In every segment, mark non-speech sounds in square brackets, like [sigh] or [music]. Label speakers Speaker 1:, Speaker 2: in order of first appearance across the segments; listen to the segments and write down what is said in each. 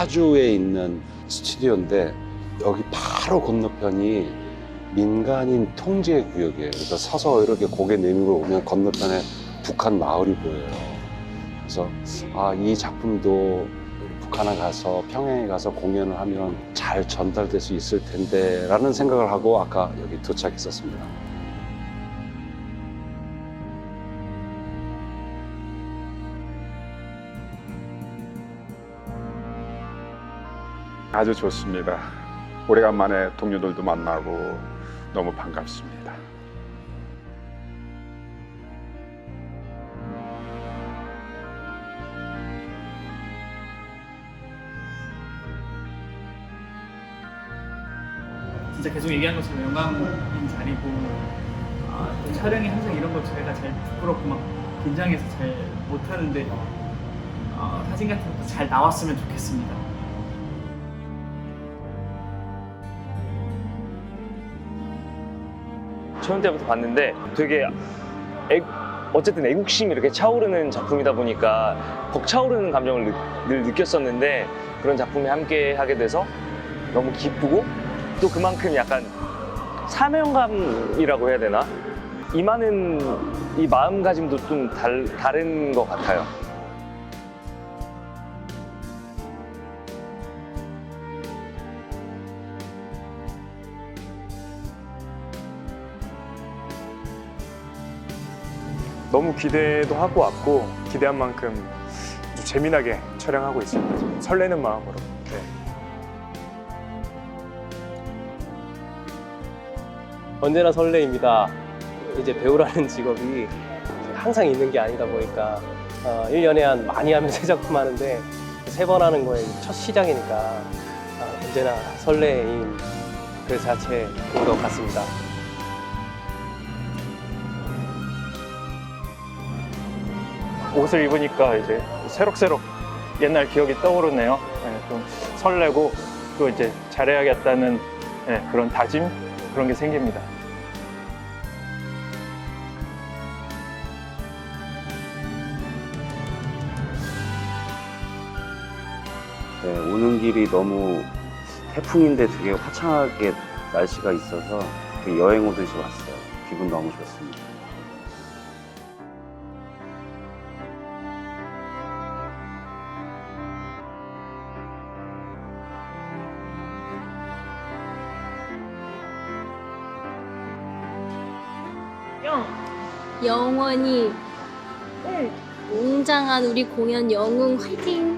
Speaker 1: 파주에 있는 스튜디오인데 여기 바로 건너편이 민간인 통제 구역이에요. 그래서 서서 이렇게 고개 내밀고 오면 건너편에 북한 마을이 보여요. 그래서 아, 이 작품도 북한에 가서 평양에 가서 공연을 하면 잘 전달될 수 있을 텐데 라는 생각을 하고 아까 여기 도착했었습니다.
Speaker 2: 아주 좋습니다. 오래간만에 동료들도 만나고 너무 반갑습니다.
Speaker 3: 진짜 계속 얘기한 것처럼 영광인 자리고 아, 또 촬영이 항상 이런 거 저희가 제일 부끄럽고 막 긴장해서 잘 못하는데 어, 사진 같은 것도 잘 나왔으면 좋겠습니다.
Speaker 4: 처음 때부터 봤는데 되게 애, 어쨌든 애국심이 이렇게 차오르는 작품이다 보니까 벅차오르는 감정을 느, 늘 느꼈었는데 그런 작품에 함께 하게 돼서 너무 기쁘고 또 그만큼 약간 사명감이라고 해야 되나? 임하는 이 마음가짐도 좀 달, 다른 것 같아요.
Speaker 5: 너무 기대도 하고 왔고 기대한 만큼 재미나게 촬영하고 있습니다. 설레는 마음으로. 네.
Speaker 6: 언제나 설레입니다. 이제 배우라는 직업이 항상 있는 게 아니다 보니까 어, 1년에 한 많이 하면 [laughs] 세 작품 하는데 세 번 하는 거에 첫 시작이니까 어, 언제나 설레임 그 자체인 것 같습니다.
Speaker 7: 옷을 입으니까 이제 새록새록 옛날 기억이 떠오르네요. 예, 좀 설레고 또 이제 잘해야겠다는 예, 그런 다짐 그런 게 생깁니다.
Speaker 8: 네, 오는 길이 너무 태풍인데 되게 화창하게 날씨가 있어서 되게 여행 오듯이 왔어요. 기분 너무 좋습니다.
Speaker 9: 영원히 웅장한 우리 공연 영웅 화이팅!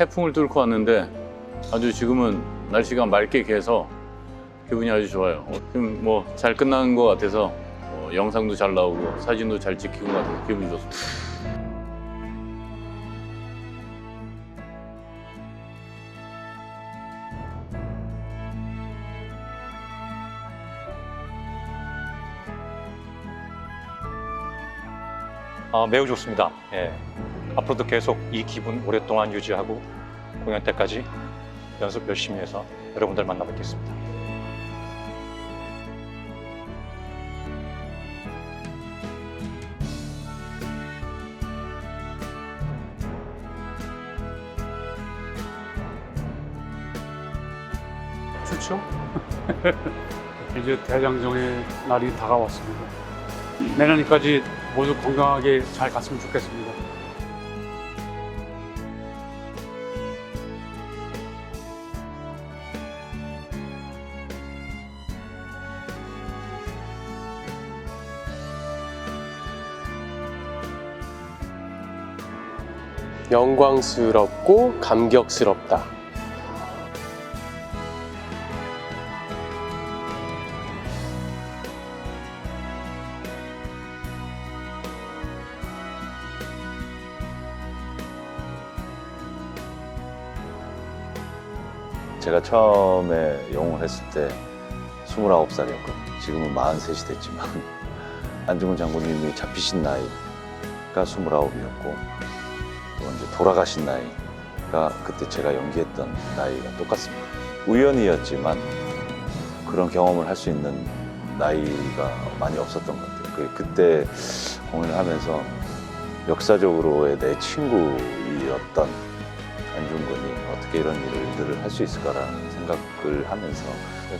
Speaker 10: 태풍을 뚫고 왔는데 아주 지금은 날씨가 맑게 개서 기분이 아주 좋아요. 어, 지금 뭐 잘 끝난 것 같아서 어, 영상도 잘 나오고 사진도 잘 찍히고 같아서 기분이 좋습니다.
Speaker 11: 아, 매우 좋습니다. 예. 앞으로도 계속 이 기분 오랫동안 유지하고 공연 때까지 연습 열심히 해서 여러분들 만나 뵙겠습니다.
Speaker 2: 좋죠? [laughs] 이제 대장정의 날이 다가왔습니다. 내년까지 모두 건강하게 잘 갔으면 좋겠습니다.
Speaker 6: 영광스럽고 감격스럽다.
Speaker 8: 제가 처음에 영웅을 했을 때 29살이었거든요. 지금은 43이 됐지만 [laughs]
Speaker 12: 안중근 장군님이 잡히신 나이가 29이었고 또 이제 돌아가신 나이가 그때 제가 연기했던 나이가 똑같습니다. 우연이었지만 그런 경험을 할 수 있는 나이가 많이 없었던 것 같아요. 그- 그때 공연을 하면서 역사적으로의 내 친구이었던 안중근이 어떻게 이런 일들을 할 수 있을까라는 생각을 하면서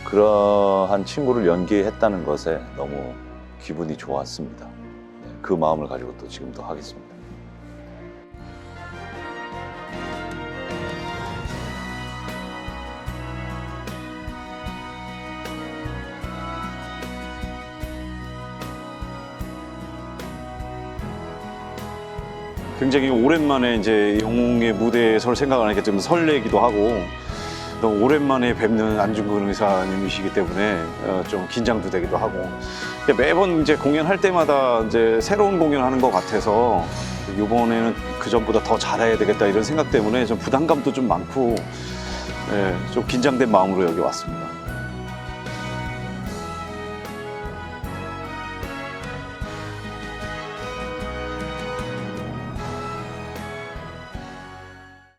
Speaker 12: 그러한 친구를 연기했다는 것에 너무 기분이 좋았습니다. 네, 그 마음을 가지고 또 지금도 하겠습니다.
Speaker 13: 굉장히 오랜만에 이제 영웅의 무대에 설 생각을 하니까 좀 설레기도 하고 또 오랜만에 뵙는 안중근 의사님이시기 때문에 어, 좀 긴장도 되기도 하고 매번 이제 공연할 때마다 이제 새로운 공연하는 것 같아서 이번에는 그 전보다 더 잘해야 되겠다 이런 생각 때문에 좀 부담감도 좀 많고 예, 좀 긴장된 마음으로 여기 왔습니다.